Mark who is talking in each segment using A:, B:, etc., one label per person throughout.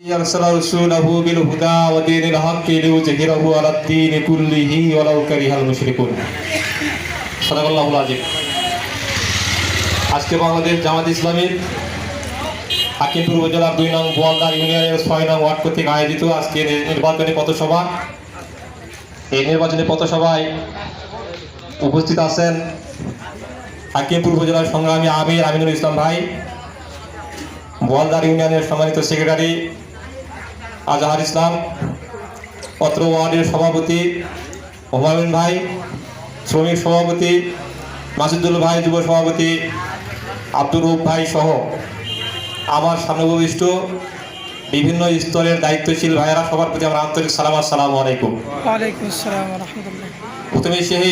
A: أرسل رسوله بالهدى ودين الحق ليظهره على الدين كله ولو كره المشركون صدق الله العظيم আজকে বাংলাদেশ জামাত ইসলামীর হাকিমপুর উপজেলার দুই নং বোয়ালদার ইউনিয়নের ছয় নং ওয়ার্ড কর্তৃক আয়োজিত আজকে নির্বাচনী পথসভা এই নির্বাচনী পথসভায় উপস্থিত আছেন হাকিমপুর উপজেলার সংগ্রামী আমির আমিনুল ইসলাম ভাই বোয়ালদার ইউনিয়নের সম্মানিত সেক্রেটারি আজহার ইসলাম অত্র ওয়ার্ডের সভাপতি হুমায়ুন ভাই শ্রমিক সভাপতি মাসুদুল ভাই যুব সভাপতি আব্দুর রূপ ভাই সহ আমার সামনে উপবিষ্ট বিভিন্ন স্তরের দায়িত্বশীল ভাইয়েরা সবার প্রতি আমার আন্তরিক সালাম আসসালামু আলাইকুম প্রথমে সেই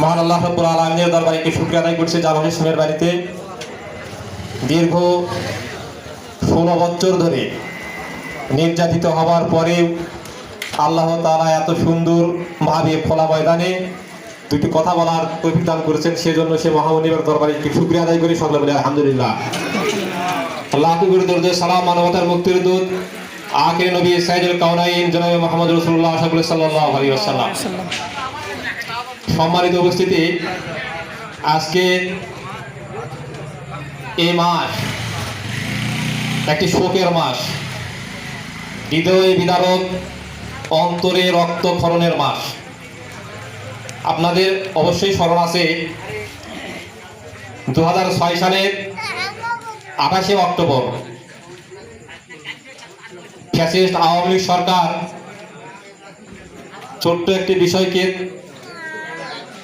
A: মহান আল্লাহ রব্বুল আলমিনের দরবারে একটি শুক্রিয়া আদায় করছে জামাল ইসলামের বাড়িতে দীর্ঘ ষোলো বছর ধরে নির্যাতিত হওয়ার পরে আল্লাহ তাআলা এত সুন্দর সুন্দরভাবে খোলা ময়দানে দুটি কথা বলার দান করেছেন, সেজন্য সে মহামনিবের দরবারে একটি শুক্রিয়া আদায় করি। সকলে বলে, আলহামদুলিল্লাহ। মানবতার মুক্তির সম্মানিত উপস্থিতি, আজকে মাস একটি শোকের মাস। হৃদয় বিদারক অন্তরে রক্তক্ষরণের মাস। আপনাদের অবশ্যই স্মরণ আছে দু সালের আঠাশে অক্টোবর ফ্যাসিস্ট আওয়ামী লীগ সরকার ছোট্ট একটি বিষয়কে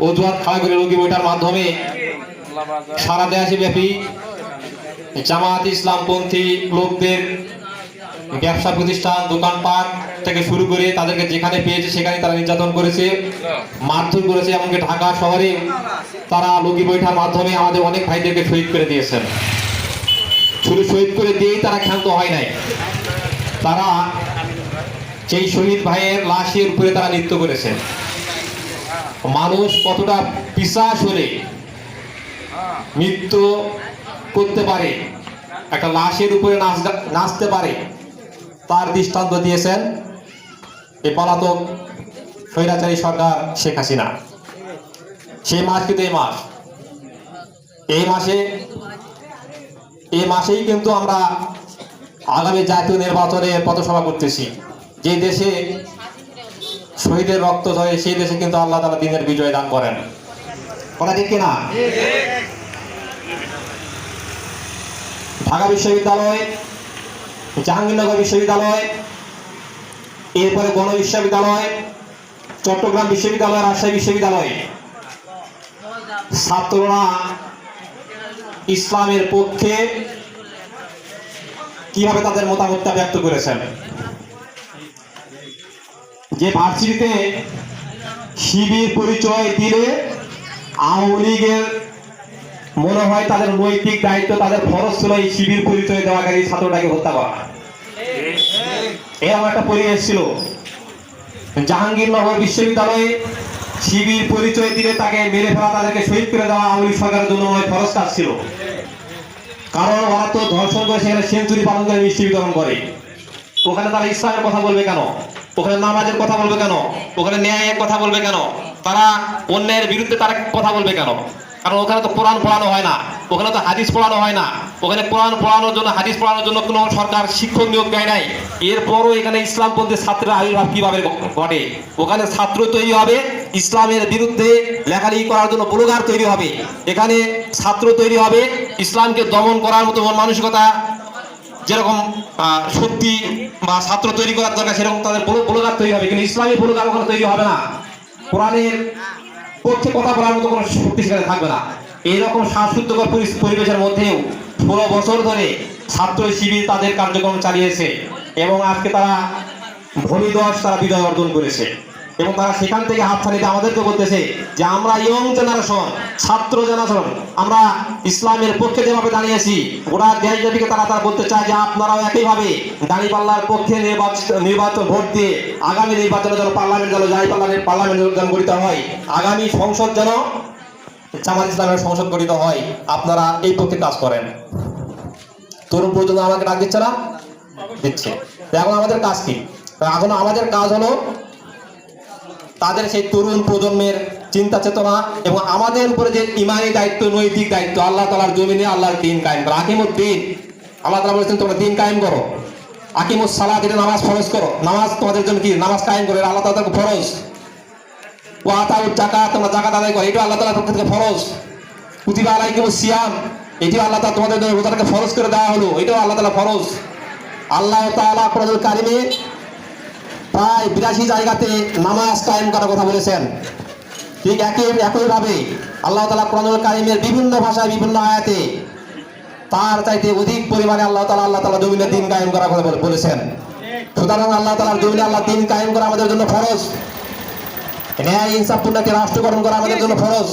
A: অজুহাত খাড়া করে রোগী বইটার মাধ্যমে সারা দেশব্যাপী জামাত ইসলামপন্থী লোকদের ব্যবসা প্রতিষ্ঠান, দোকানপাট থেকে শুরু করে তাদেরকে যেখানে পেয়েছে সেখানে তারা নির্যাতন করেছে, মারধর করেছে, এমনকি ঢাকা শহরে তারা লগি বৈঠার মাধ্যমে আমাদের অনেক ভাইদেরকে শহীদ করে দিয়েছেন। শুধু শহীদ করে দিয়েই তারা ক্ষান্ত হয় নাই। তারা সেই শহীদ ভাইয়ের লাশের উপরে তারা নৃত্য করেছেন। মানুষ কতটা পিসাস হলে নৃত্য করতে পারে, একটা লাশের উপরে নাচ নাচতে পারে তার দৃষ্টান্ত দিয়েছেন এই পলাতক স্বৈরাচারী সরকার শেখ হাসিনা। সেই মাস কিন্তু এই মাস। এই মাসে এই মাসেই কিন্তু আমরা আগামী জাতীয় নির্বাচনে পথসভা করতেছি। যে দেশে শহীদের রক্ত ঝরে সেই দেশে কিন্তু আল্লাহ তালা দিনের বিজয় দান করেন। কথা ঠিক কিনা? ঢাকা বিশ্ববিদ্যালয় জাহাঙ্গীরনগর বিশ্ববিদ্যালয়, এরপরে গণ বিশ্ববিদ্যালয়, চট্টগ্রাম বিশ্ববিদ্যালয়, রাজশাহী বিশ্ববিদ্যালয়। ছাত্ররা ইসলামের পক্ষে কীভাবে তাদের মতামতটা ব্যক্ত করেছেন? যে ভার্সিটিতে শিবির পরিচয় দিলে আওয়ামী লীগের মনে হয় তাদের নৈতিক দায়িত্ব, তাদের ফরজ ছিল এই শিবির পরিচয় দেওয়াকারী ছাত্রটাকে হত্যা করা। এরকম একটা পরিবেশ ছিল। জাহাঙ্গীরনগর বিশ্ববিদ্যালয়ে শিবির পরিচয় দিলে তাকে মেরে ফেলা, তাদেরকে শহীদ করে দেওয়া আওয়ামী সরকারের জন্য হয় ফরজ কাজ ছিল। কারণ ওরা তো ধর্ষণ করে সেখানে সেঞ্চুরি পালন করে মিষ্টি বিতরণ করে। ওখানে তারা ইসলামের কথা বলবে কেন? ওখানে নামাজের কথা বলবে কেন? ওখানে ন্যায়ের কথা বলবে কেন? তারা অন্যের বিরুদ্ধে তারা কথা বলবে কেন? কারণ ওখানে তো কোরআন পড়ানো হয় না, ওখানে তো হাদিস পড়ানো হয় না। ওখানে কোরআন পড়ানোর জন্য, হাদিস পড়ানোর জন্য কোনো সরকার শিক্ষক নিয়োগ দেয় নাই। এরপরও এখানে ইসলামপন্থী ছাত্রের আবির্ভাব কীভাবে ঘটে? ওখানে ছাত্র তৈরি হবে, ইসলামের বিরুদ্ধে লেখালেখি করার জন্য ব্লগার তৈরি হবে। এখানে ছাত্র তৈরি হবে, ইসলামকে দমন করার মতো মন মানসিকতা যেরকম শক্তি বা ছাত্র তৈরি করার দরকার, সেরকম তাদের ব্লগার তৈরি হবে। কিন্তু ইসলামী ব্লগার ওখানে তৈরি হবে না। কোরআনের পক্ষে কথা বলার মতো কোনো শক্তি সেখানে থাকবে না। এইরকম সাংস্কৃতিকর পরি- পরিবেশের মধ্যেও ষোলো বছর ধরে ছাত্র শিবির তাদের কার্যক্রম চালিয়েছে এবং আজকে তারা ভূমিদশ, তারা বিজয় অর্জন করেছে। এবং তারা সেখান থেকে হাত ছাড়িয়ে আমাদেরকে বলতেছে যে আমরা ইয়ং জেনারেশন ছাত্র জেনারেশন আমরা ইসলামের পক্ষে যেভাবে দাঁড়িয়েছি গোটা দেশব্যাপীকে তারা তারা বলতে চায় যে আপনারাও একইভাবে দাঁড়িপাল্লার পক্ষে নির্বাচন নির্বাচন ভোট দিয়ে আগামী নির্বাচনে যেন পার্লামেন্ট যেন যাই পার্লামেন্ট পার্লামেন্ট যেন গঠিত হয়, আগামী সংসদ যেন জামাত ইসলামের সংসদ গঠিত হয়, আপনারা এই পক্ষে কাজ করেন। তরুণ প্রজন্ম আমাকে ডাক দিচ্ছে না? দিচ্ছে। এখন আমাদের কাজ কি? এখন আমাদের কাজ হলো তাদের সেই তরুণ প্রজন্মের চিন্তা চেতনা এবং আমাদের উপরে যে ইমানি দায়িত্ব, নৈতিক দায়িত্ব, আল্লাহ তালার জমিনে আল্লাহর দিন কায়েম করো। আকিমুদ্দিন, আল্লাহ তালা বলেছেন, তোমরা দিন কায়েম করো। আকিমুস সালাত এটা নামাজ ফরজ করো। নামাজ তোমাদের জন্য কি? নামাজ কায়েম করো। আল্লাহ তালা ফরজ। ও আতাউ জাকাত তোমরা জাকাত আদায় করো। এটা আল্লাহ তালার পক্ষ থেকে ফরজ। কুতিবা আলাইকুম সিয়াম, এটিও আল্লাহ তালা তোমাদের জন্য রোজাটাকে ফরজ করে দেওয়া হলো। এটাও আল্লাহ তালা ফরজ। আল্লাহ তাআলা কোরআনুল কারিমে প্রায় বিরাশি জায়গাতে নামাজ কায়েম করার কথা বলেছেন। ঠিক একই একইভাবে আল্লাহ তালা কোরআনুল কারিমের বিভিন্ন ভাষায় বিভিন্ন আয়াতে তার চাইতে অধিক পরিমাণে আল্লাহ তালা আল্লাহ তালা জমিনে দিন কায়েম করার কথা বলেছেন। সুতরাং আল্লাহ তালার জমিনে আল্লাহ দিন কায়েম করা আমাদের জন্য ফরজ। ন্যায় ইনসাফপূর্ণ একটি রাষ্ট্র গঠন করা আমাদের জন্য ফরজ।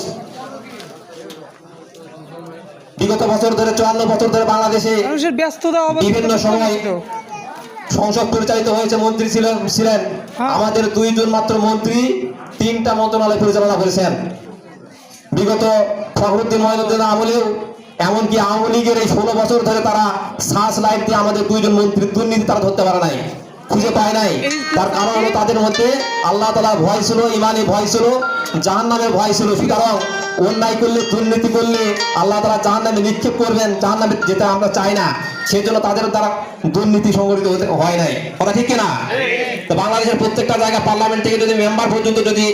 A: বিগত বছর ধরে চুয়ান্ন বছর ধরে বাংলাদেশে বিভিন্ন সময় সংসদ পরিচালিত হয়েছে মন্ত্রী ছিল ছিলেন।
B: হ্যাঁ।
A: আমাদের দুইজন মাত্র মন্ত্রী তিনটা মন্ত্রণালয় পরিচালনা করেছেন। বিগত ফখরুদ্দিন মহিনুদ্দিন আমলেও এমনকি আওয়ামী লীগের এই ষোলো বছর ধরে তারা শ্বাস লাইট দিয়ে আমাদের দুইজন মন্ত্রী দুর্নীতি তারা ধরতে পারে নাই। খুঁজে পায় নাই। তার কারণ হলো তাদের মধ্যে আল্লাহ তালা ভয় ছিল ইমানি ভয় ছিল জাহান নামে ভয় ছিল। সুতরাং অন্যায় করলে, দুর্নীতি করলে আল্লাহ তালা জাহান নামে নিক্ষেপ করবেন জাহান নামে যেটা আমরা চাই না। সেই জন্য তাদের দ্বারা দুর্নীতি সংগঠিত হয় নাই। কথা ঠিক কিনা? তো বাংলাদেশের প্রত্যেকটা জায়গা পার্লামেন্ট থেকে যদি মেম্বার পর্যন্ত যদি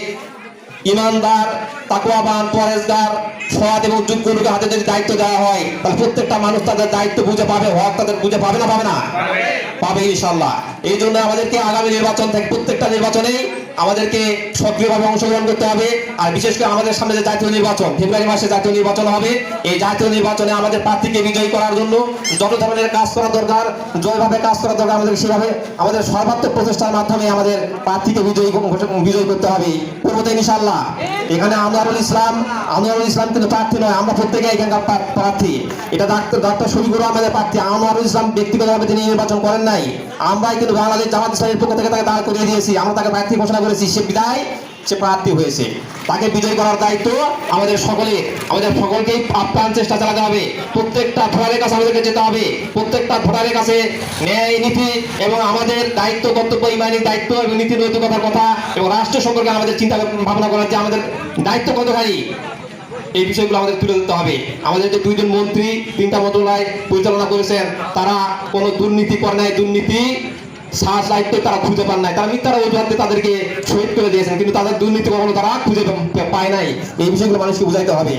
A: ইমানদার তাকুয়াবান পরেজগার সৎ এবং যোগ্য লোকের হাতে যদি দায়িত্ব দেওয়া হয়, তাহলে প্রত্যেকটা মানুষ তাদের দায়িত্ব বুঝে পাবে, হক তাদের বুঝে পাবে না পাবে না? পাবে ইনশাল্লাহ এই জন্য আমাদেরকে আগামী নির্বাচন থেকে প্রত্যেকটা নির্বাচনেই আমাদেরকে সক্রিয়ভাবে অংশগ্রহণ করতে হবে। আর বিশেষ করে আমাদের সামনে যে জাতীয় নির্বাচন, ফেব্রুয়ারি মাসে জাতীয় নির্বাচন হবে, এই জাতীয় নির্বাচনে আমাদের প্রার্থীকে বিজয়ী করার জন্য যত ধরনের কাজ করা দরকার, জয়ভাবে কাজ করা দরকার আমাদের, সেভাবে আমাদের সর্বাত্মক প্রচেষ্টার মাধ্যমে আমাদের প্রার্থীকে বিজয়ী বিজয়ী করতে হবে। করব ইনশাল্লাহ এখানে আনোয়ারুল ইসলাম আনোয়ারুল ইসলাম কিন্তু প্রার্থী নয়, আমরা প্রত্যেকে এখানকার প্রার্থী। এটা ডাক্তার ডাক্তার শফিকুর আহমেদের প্রার্থী। আনোয়ারুল ইসলাম ব্যক্তিগতভাবে তিনি নির্বাচন করেন নাই। আমরাই কিন্তু বাংলাদেশ জামাত ইসলামের পক্ষ থেকে তাকে দাঁড় করিয়ে দিয়েছি। আমরা তাকে প্রার্থী ঘোষণা করেছি। সে বিদায়, সে প্রার্থী হয়েছে। তাকে বিজয় করার দায়িত্ব আমাদের সকলে, আমাদের সকলকেই আপ্রাণ চেষ্টা চালাতে হবে। প্রত্যেকটা ভোটারের কাছে আমাদেরকে যেতে হবে। প্রত্যেকটা ভোটারের কাছে ন্যায়, নীতি এবং আমাদের দায়িত্ব, কর্তব্য, ইমানি দায়িত্ব এবং নীতি, নৈতিকতার কথা এবং রাষ্ট্র সম্পর্কে আমাদের চিন্তা ভাবনা করার যে আমাদের দায়িত্ব কতখানি, এই বিষয়গুলো আমাদের তুলে ধরতে হবে। আমাদের যে দুইজন মন্ত্রী তিনটা মন্ত্রণালয় পরিচালনা করেছেন, তারা কোনো দুর্নীতি করে নাই। দুর্নীতি শ্বাস দায়িত্ব তারা খুঁজে পান নাই। তারা মিথ্যার অজুহাতে তাদেরকে শহীদ করে দিয়েছেন, কিন্তু তাদের দুর্নীতি কখনো তারা খুঁজে পায় নাই। এই বিষয়গুলো মানুষকে বুঝাইতে হবে।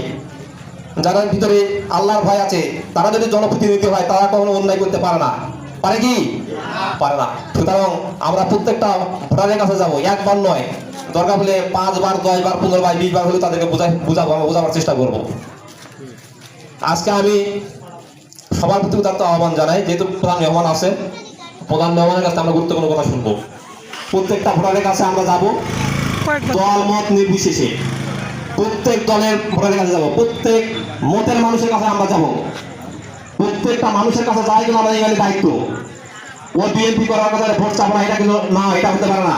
A: যারা ভিতরে আল্লাহর ভয় আছে, তারা যদি জনপ্রতিনিধি হয়, তারা কখনো অন্যায় করতে পারে না। পারে কি? পারে না। সুতরাং আমরা প্রত্যেকটা ভোটারের কাছে যাব, একবার নয়। দরকার হলে পাঁচবার দশ বার পনেরো বার বিশ বার হলে তাদেরকে বোঝাই বোঝাবো, আমরা বোঝাবার চেষ্টা করব। আজকে আমি সবার প্রতি উদাত্ত আহ্বান জানাই, যেহেতু প্রধান মেহমান আছে প্রধান মেহমানের কাছে আমরা গুরুত্বপূর্ণ কথা শুনব। প্রত্যেকটা ভোটারের কাছে আমরা যাব। দল মত নির্বিশেষে। প্রত্যেক দলের ভোটারের কাছে যাব। প্রত্যেক মতের মানুষের কাছে আমরা যাব। প্রত্যেকটা মানুষের কাছে যাই কিন্তু আমাদের এখানে দায়িত্ব। ও বিএনপি করার কথা ভোট চাবো না এটা কিন্তু না এটা হতে পারে না।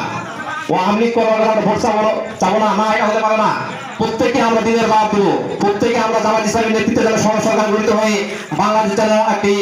A: ও আমলিক করার কথা ভোট চাবো চাবো না না এটা হতে পারে না। প্রত্যেকে আমরা দিনের বাদ দেবো। প্রত্যেকে আমরা জামাত ইসলামের নেতৃত্বে যেন সরকার গঠিত হয়ে বাংলাদেশ যেন একটি